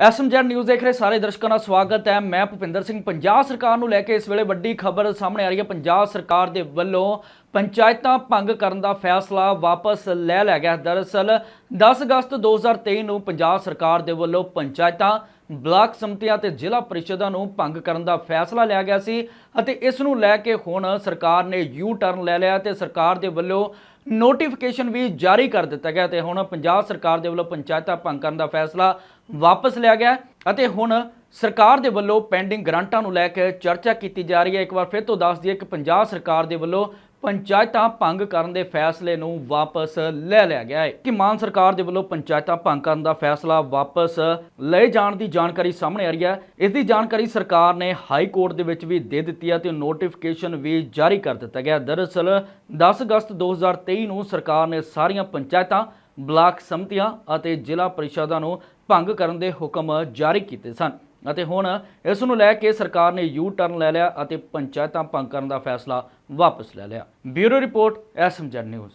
SMZ news ਦੇਖ ਰਹੇ ਸਾਰੇ ਦਰਸ਼ਕਾਂ ਦਾ ਸਵਾਗਤ ਹੈ। ਮੈਂ ਭੁਪਿੰਦਰ ਸਿੰਘ, ਪੰਜਾਬ ਸਰਕਾਰ ਨੂੰ ਲੈ ਕੇ ਇਸ ਵੇਲੇ ਵੱਡੀ ਖਬਰ ਸਾਹਮਣੇ ਆ ਰਹੀ ਹੈ। ਪੰਜਾਬ ਸਰਕਾਰ ਦੇ ਵੱਲੋਂ ਪੰਚਾਇਤਾਂ ਭੰਗ ਕਰਨ ਦਾ ਫੈਸਲਾ ਵਾਪਸ ਲੈ ਲਿਆ ਗਿਆ। ਦਰਅਸਲ 10 ਅਗਸਤ 2023 ਨੂੰ ਪੰਜਾਬ ਸਰਕਾਰ ਦੇ ਵੱਲੋਂ ਪੰਚਾਇਤਾਂ, ਬਲਾਕ ਸੰਮਤੀਆਂ ਤੇ ਜ਼ਿਲ੍ਹਾ ਪਰਿਸ਼ਦਾਂ ਨੂੰ ਭੰਗ ਕਰਨ ਦਾ ਫੈਸਲਾ ਲਿਆ ਗਿਆ ਸੀ ਅਤੇ ਇਸ ਨੂੰ ਲੈ ਕੇ ਹੁਣ ਸਰਕਾਰ ਨੇ ਯੂ ਟਰਨ ਲੈ ਲਿਆ ਤੇ ਸਰਕਾਰ ਦੇ ਵੱਲੋਂ ਨੋਟੀਫਿਕੇਸ਼ਨ ਵੀ ਜਾਰੀ ਕਰ ਦਿੱਤਾ ਗਿਆ ਤੇ ਹੁਣ ਪੰਜਾਬ ਸਰਕਾਰ ਦੇ ਵੱਲੋਂ ਪੰਚਾਇਤਾਂ ਭੰਗ ਕਰਨ ਦਾ ਫੈਸਲਾ ਵਾਪਸ ਲਿਆ ਗਿਆ ਅਤੇ ਹੁਣ ਸਰਕਾਰ ਦੇ ਵੱਲੋਂ ਪੈਂਡਿੰਗ ਗ੍ਰਾਂਟਾਂ ਨੂੰ ਲੈ ਕੇ ਚਰਚਾ ਕੀਤੀ ਜਾ ਰਹੀ ਹੈ। ਇੱਕ ਵਾਰ ਫਿਰ ਤੋਂ ਦੱਸ ਦਈਏ ਕਿ ਪੰਜਾਬ ਸਰਕਾਰ ਦੇ ਵੱਲੋਂ ਪੰਚਾਇਤਾਂ ਭੰਗ ਕਰਨ ਦੇ ਫੈਸਲੇ ਨੂੰ ਵਾਪਸ ਲੈ ਲਿਆ ਗਿਆ ਹੈ। ਕਿ ਮਾਨ ਸਰਕਾਰ ਦੇ ਵੱਲੋਂ ਪੰਚਾਇਤਾਂ ਭੰਗ ਕਰਨ ਦਾ ਫੈਸਲਾ ਵਾਪਸ ਲਏ ਜਾਣ ਦੀ ਜਾਣਕਾਰੀ ਸਾਹਮਣੇ ਆ ਰਹੀ ਹੈ। ਇਸ ਦੀ ਜਾਣਕਾਰੀ ਸਰਕਾਰ ਨੇ ਹਾਈ ਕੋਰਟ ਦੇ ਵਿੱਚ ਵੀ ਦੇ ਦਿੱਤੀ ਹੈ ਤੇ ਨੋਟੀਫਿਕੇਸ਼ਨ ਵੀ ਜਾਰੀ ਕਰ ਦਿੱਤਾ ਗਿਆ ਦਰਅਸਲ 10 ਅਗਸਤ 2023 ਨੂੰ ਸਰਕਾਰ ਨੇ ਸਾਰੀਆਂ ਪੰਚਾਇਤਾਂ, ਬਲਾਕ ਸੰਮਤੀਆਂ ਅਤੇ ਜ਼ਿਲ੍ਹਾ ਪਰਿਸ਼ਦਾਂ ਨੂੰ ਭੰਗ ਕਰਨ ਦੇ ਹੁਕਮ ਜਾਰੀ ਕੀਤੇ ਸਨ। ਅਤੇ ਹੁਣ ਇਸ ਨੂੰ ਲੈ ਕੇ ਸਰਕਾਰ ਨੇ ਯੂ ਟਰਨ ਲੈ ਲਿਆ ਅਤੇ ਪੰਚਾਇਤਾਂ ਭੰਗ ਕਰਨ ਦਾ ਫੈਸਲਾ ਵਾਪਸ ਲੈ ਲਿਆ। Bureau report, SMZ news.